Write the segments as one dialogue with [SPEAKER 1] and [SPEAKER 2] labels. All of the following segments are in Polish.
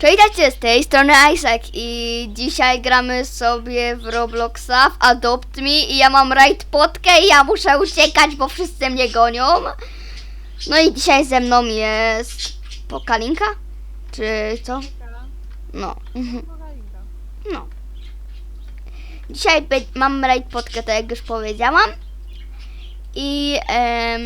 [SPEAKER 1] Cześć, z tej strony Isaac i dzisiaj gramy sobie w Robloxa, w Adopt Me i ja mam raid potkę i ja muszę uciekać, bo wszyscy mnie gonią. No i dzisiaj ze mną jest Pokalinka? Czy co? No. No. Dzisiaj mam raid potkę, tak jak już powiedziałam. I em,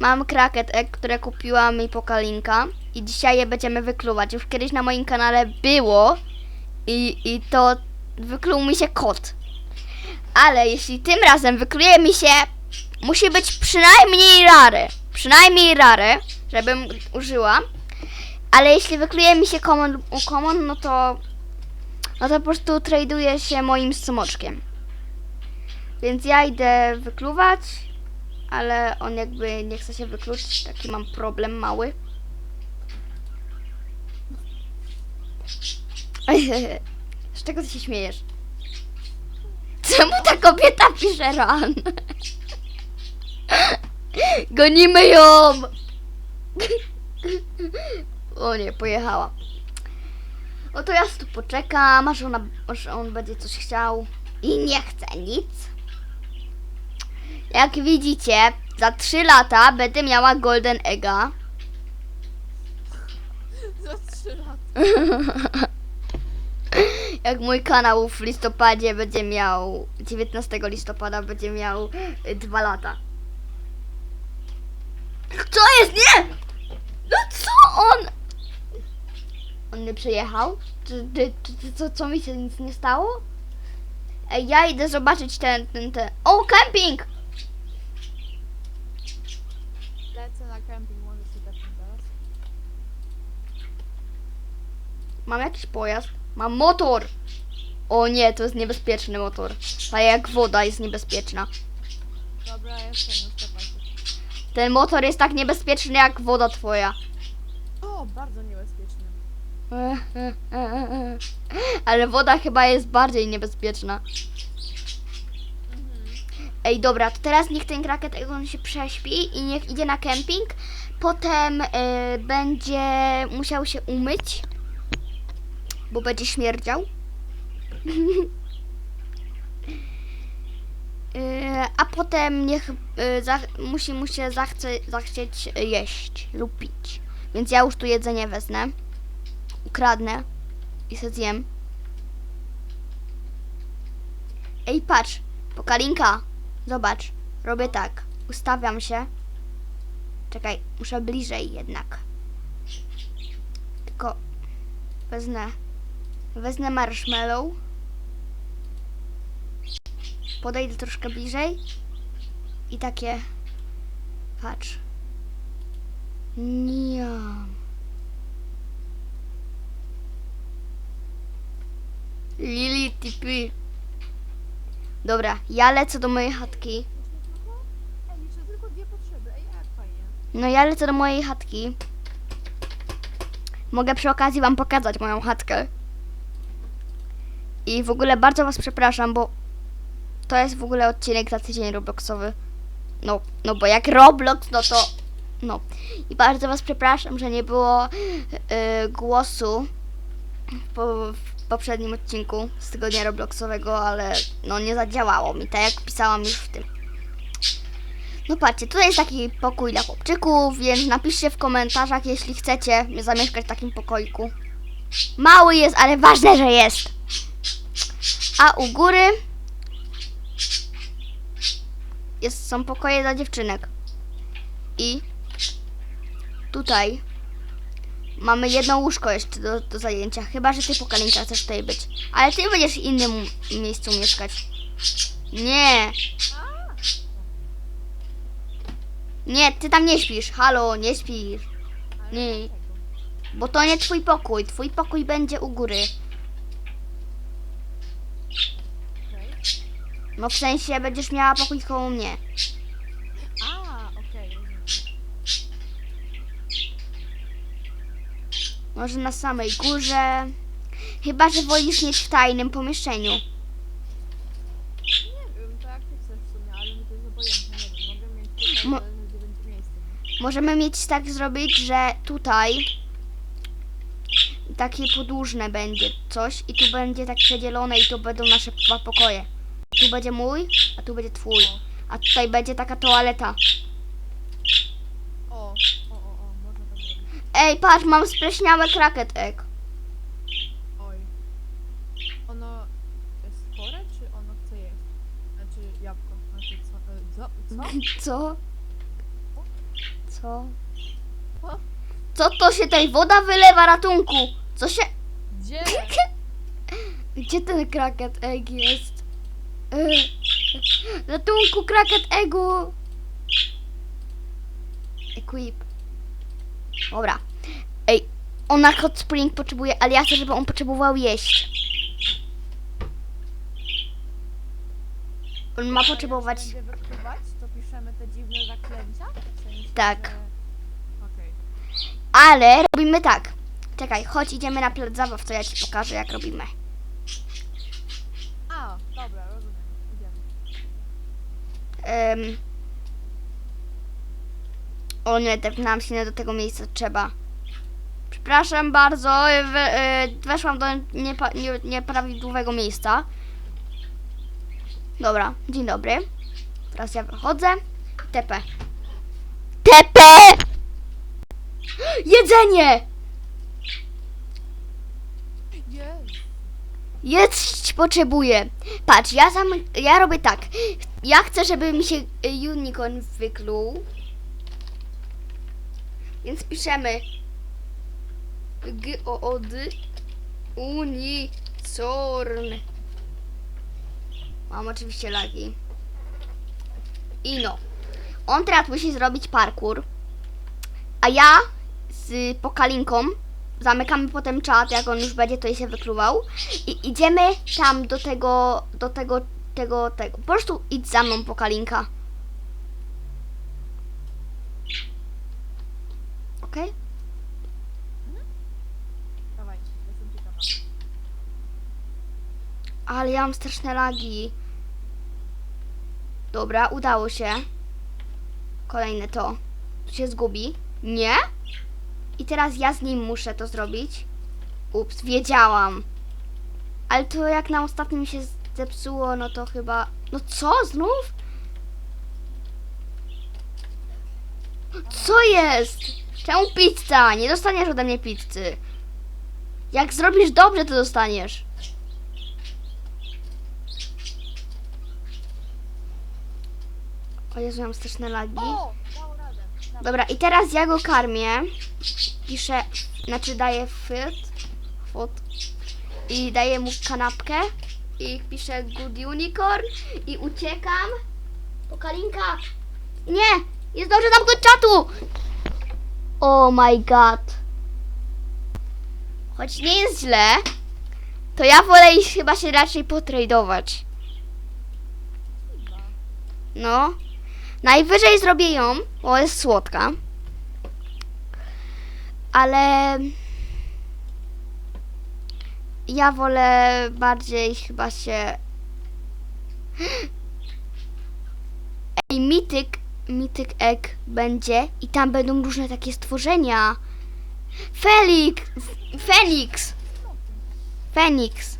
[SPEAKER 1] mam kraket, egg, które kupiła mi Pokalinka. I dzisiaj je będziemy wykluwać. Już kiedyś na moim kanale było. I, i to wykluł mi się kot. Ale jeśli tym razem wykluje mi się, musi być przynajmniej rary. Przynajmniej rary, żebym użyła. Ale jeśli wykluje mi się common, common, no to no to po prostu traduję się moim smoczkiem. Więc ja idę wykluwać, ale on jakby nie chce się wykluczyć, taki mam problem mały. Z czego ty się śmiejesz? Czemu ta kobieta pisze ran? Gonimy ją! O nie, pojechała. O to ja tu poczekam, aż, ona, aż on będzie coś chciał. I nie chce nic. Jak widzicie, za 3 lata będę miała Golden Egga.
[SPEAKER 2] Za trzy lata.
[SPEAKER 1] Jak mój kanał w listopadzie będzie miał, 19 listopada będzie miał 2 lata. Co jest? Nie! No co on? On nie czy co, co mi się nic nie stało? Ja idę zobaczyć ten, ten, ten. O, camping!
[SPEAKER 2] Lecę na kemping, może się tepnę teraz.
[SPEAKER 1] Mam jakiś pojazd. Mam motor! O nie, to jest niebezpieczny motor. A jak woda jest niebezpieczna.
[SPEAKER 2] Dobra, się.
[SPEAKER 1] Ten motor jest tak niebezpieczny jak woda twoja.
[SPEAKER 2] O, bardzo niebezpieczny.
[SPEAKER 1] Ale woda chyba jest bardziej niebezpieczna.
[SPEAKER 2] Mhm.
[SPEAKER 1] Ej, dobra, to teraz niech ten kraket on się prześpi i niech idzie na kemping. Potem y, będzie musiał się umyć, bo będzie śmierdział. Y, a potem niech y, musi mu się zachce, zachcieć jeść lub pić. Więc ja już tu jedzenie wezmę, ukradnę i se zjem. Ej, patrz, pokalinka, zobacz, robię tak, ustawiam się. Czekaj, muszę bliżej jednak. Tylko wezmę, wezmę marshmallow. Podejdę troszkę bliżej i takie, patrz. Nie. Lili tipy. Dobra, ja lecę do mojej chatki. No ja lecę do mojej chatki. Mogę przy okazji wam pokazać moją chatkę. I w ogóle bardzo was przepraszam, bo to jest w ogóle odcinek za tydzień Robloxowy. No, no bo jak Roblox, no to no. I bardzo was przepraszam, że nie było yy, głosu po, w poprzednim odcinku z tygodnia Robloxowego, ale no nie zadziałało mi, tak jak pisałam już w tym. No patrzcie, tutaj jest taki pokój dla chłopczyków, więc napiszcie w komentarzach, jeśli chcecie zamieszkać w takim pokoiku. Mały jest, ale ważne, że jest. A u góry jest, są pokoje dla dziewczynek. I tutaj mamy jedno łóżko jeszcze do, do zajęcia. Chyba, że ty pokalinka chcesz tutaj być. Ale ty będziesz w innym miejscu mieszkać. Nie. Nie, ty tam nie śpisz. Halo, nie śpisz. Nie. Bo to nie twój pokój. Twój pokój będzie u góry.
[SPEAKER 2] Okej.
[SPEAKER 1] No w sensie będziesz miała pokój koło mnie.
[SPEAKER 2] A, okej.
[SPEAKER 1] Może na samej górze. Chyba, że wolisz mieć w tajnym pomieszczeniu.
[SPEAKER 2] Nie wiem, to jak ty chcesz w sumie, ale mi to jest obojętne, nie wiem. Mogę mieć tutaj,
[SPEAKER 1] Mo-
[SPEAKER 2] zależy gdzie będzie miejsce?
[SPEAKER 1] Możemy mieć tak zrobić, że tutaj takie podłużne będzie coś i tu będzie tak przedzielone i to będą nasze dwa pokoje. Tu będzie mój, a tu będzie twój. A tutaj będzie taka toaleta.
[SPEAKER 2] O, o, o, o, można tak zrobić.
[SPEAKER 1] Ej, patrz, mam spleśniałe kraket egg.
[SPEAKER 2] Oj. Ono jest chore, czy ono chce jeść? Znaczy jabłko. Znaczy co? E, co? co?
[SPEAKER 1] Co? Co?
[SPEAKER 2] O,
[SPEAKER 1] Co to się tutaj woda wylewa ratunku? Co się...
[SPEAKER 2] Gdzie?
[SPEAKER 1] Gdzie ten kraket egg jest? Yy. Ratunku, kraket eggu! Equip. Dobra. Ej, on na hot spring potrzebuje, ale ja chcę, żeby on potrzebował jeść. On ma potrzebować...
[SPEAKER 2] to piszemy te dziwne zaklęcia?
[SPEAKER 1] Tak. Ale robimy tak. Czekaj, chodź, idziemy na plac zabaw, to ja ci pokażę, jak robimy.
[SPEAKER 2] A, dobra, rozumiem. Idziemy.
[SPEAKER 1] Ym... O nie, tepnęłam się nie do tego miejsca, trzeba. Przepraszam bardzo, we, y, weszłam do niepa, nie, nieprawidłowego miejsca. Dobra, dzień dobry. Teraz ja wychodzę. Tepe. Tepe! Jedzenie!
[SPEAKER 2] Jest!
[SPEAKER 1] Potrzebuję. Patrz, ja sam, ja robię tak. Ja chcę, żeby mi się y, unicorn wykluł. Więc piszemy G O O D Unicorn. Mam oczywiście lagi. I no. On teraz musi zrobić parkour. A ja z pokalinką zamykamy potem czat, jak on już będzie tutaj się wykluwał. I idziemy tam do tego, do tego, tego, tego. Po prostu idź za mną, pokalinka. Okej? Ale ja mam straszne lagi. Dobra, udało się. Kolejne to. Tu się zgubi. Nie? I teraz ja z nim muszę to zrobić. Ups, wiedziałam. Ale to jak na ostatnim się zepsuło, no to chyba... No co, znów? Co jest? Czemu pizza? Nie dostaniesz ode mnie pizzy. Jak zrobisz dobrze, to dostaniesz. O Jezu, mam straszne lagi. Dobra, i teraz ja go karmię. Piszę, znaczy daję food, i daję mu kanapkę i piszę good unicorn i uciekam. Pokalinka! Nie! Nie zdążę zamknąć czatu! Oh my god. Choć nie jest źle, to ja wolę iść chyba się raczej potradować. No. Najwyżej zrobię ją, bo jest słodka. Ale ja wolę bardziej chyba się. Ej, mityk, mityk egg będzie i tam będą różne takie stworzenia. Felix, Feniks, Feniks.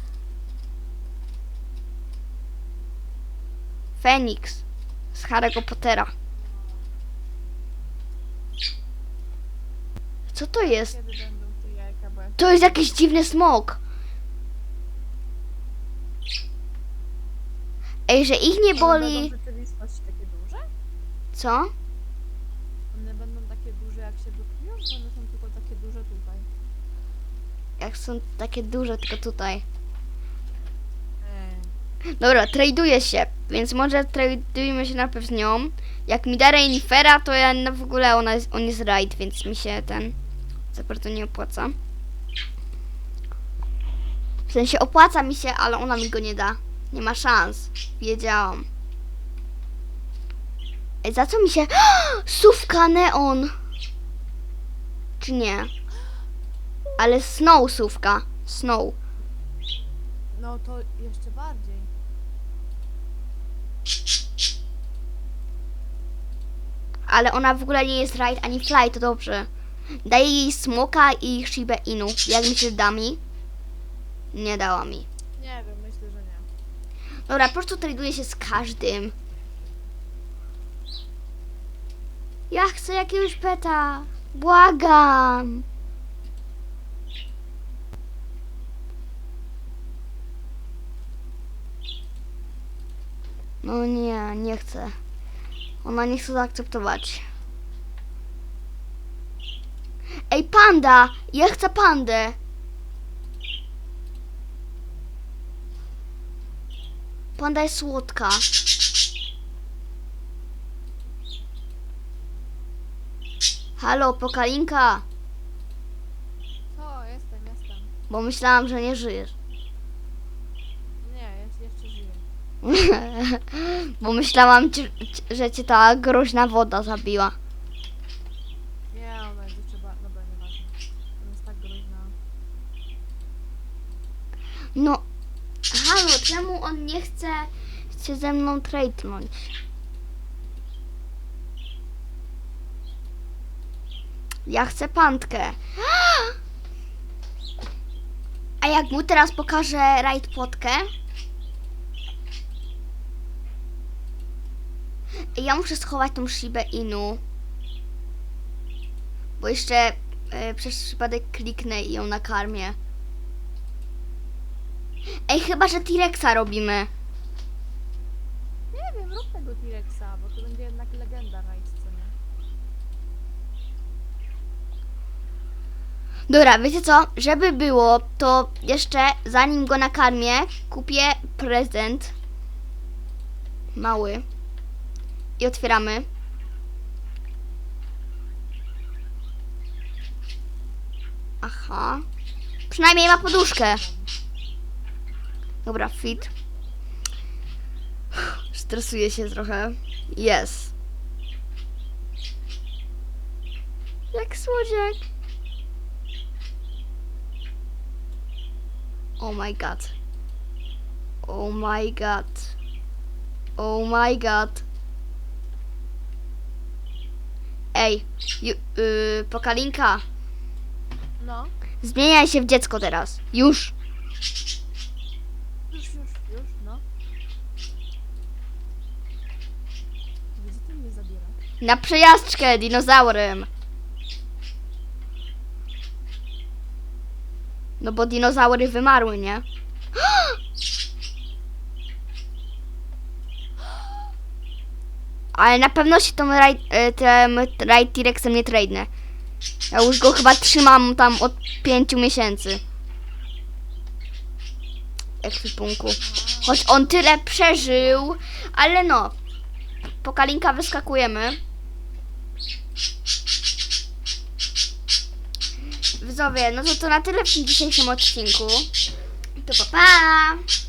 [SPEAKER 1] Feniks z Harry'ego Pottera. Co to jest?
[SPEAKER 2] Kiedy będą te jajka, bo ja
[SPEAKER 1] To jest jakiś dziwny smok. Ej, że ich nie
[SPEAKER 2] One
[SPEAKER 1] boli.
[SPEAKER 2] będą w rzeczywistości takie duże?
[SPEAKER 1] Co?
[SPEAKER 2] One będą takie duże jak się wyklują, czy one są tylko takie duże tutaj?
[SPEAKER 1] Jak są takie duże, tylko tutaj. Dobra, traduję się, więc może tradujmy się najpierw z nią. Jak mi da Rainifera, to ja no w ogóle ona jest, on jest raid, więc mi się ten za bardzo nie opłaca. W sensie opłaca mi się, ale ona mi go nie da. Nie ma szans. Wiedziałam. Ej, za co mi się... Sówka neon! Czy nie? Ale snow sówka. Snow.
[SPEAKER 2] No to jeszcze bardziej.
[SPEAKER 1] Ale ona w ogóle nie jest ride ani fly, to dobrze. Daję jej smoka i Shiba Inu. Jak myślisz, da mi? Nie dała mi.
[SPEAKER 2] Nie wiem, myślę, że nie.
[SPEAKER 1] Dobra, po prostu traduję się z każdym. Ja chcę jakiegoś peta. Błagam. No nie, nie chcę. Ona nie chce zaakceptować. Ej, panda! Ja chcę pandę. Panda jest słodka. Halo, Pokalinka,
[SPEAKER 2] Co? Jestem, jestem.
[SPEAKER 1] bo myślałam, że nie żyjesz.
[SPEAKER 2] Nie, jest, jeszcze żyję.
[SPEAKER 1] bo myślałam, ci- ci- że cię ta groźna woda zabiła.
[SPEAKER 2] Nie, ona jest jeszcze ba- Dobra, nieważne. Ona jest tak groźna.
[SPEAKER 1] No, halo, czemu on nie chce się ze mną tradenąć? Ja chcę pantkę. A jak mu teraz pokażę raid potkę? Ja muszę schować tą Shibę Inu. Bo jeszcze e, przez przypadek kliknę i ją nakarmię. Ej, chyba, że T-Rexa robimy.
[SPEAKER 2] Nie wiem, rób tego T-Rexa, bo to będzie jednak legenda nie?
[SPEAKER 1] Dobra, wiecie co? Żeby było, to jeszcze zanim go nakarmię, kupię prezent. Mały. I otwieramy. Aha. Przynajmniej ma poduszkę. Dobra, fit. Stresuję się trochę. Jest. Jak słodziak. Oh my god. Oh my god. Oh my god. Ej, ju, yy, Pokalinka,
[SPEAKER 2] No.
[SPEAKER 1] zmieniaj się w dziecko teraz. Już.
[SPEAKER 2] Już, już, już, no. Gdzie ty mnie zabiera?
[SPEAKER 1] Na przejażdżkę dinozaurem. No bo dinozaury wymarły, nie? Ale na pewno się tą raj, e, tym Raid T-Rexem nie. Ja już go chyba trzymam tam od pięciu miesięcy. Ekwipunku. Choć on tyle przeżył, ale no. Po Kalinka wyskakujemy. Widzowie, no to to na tyle w dzisiejszym odcinku. To pa pa!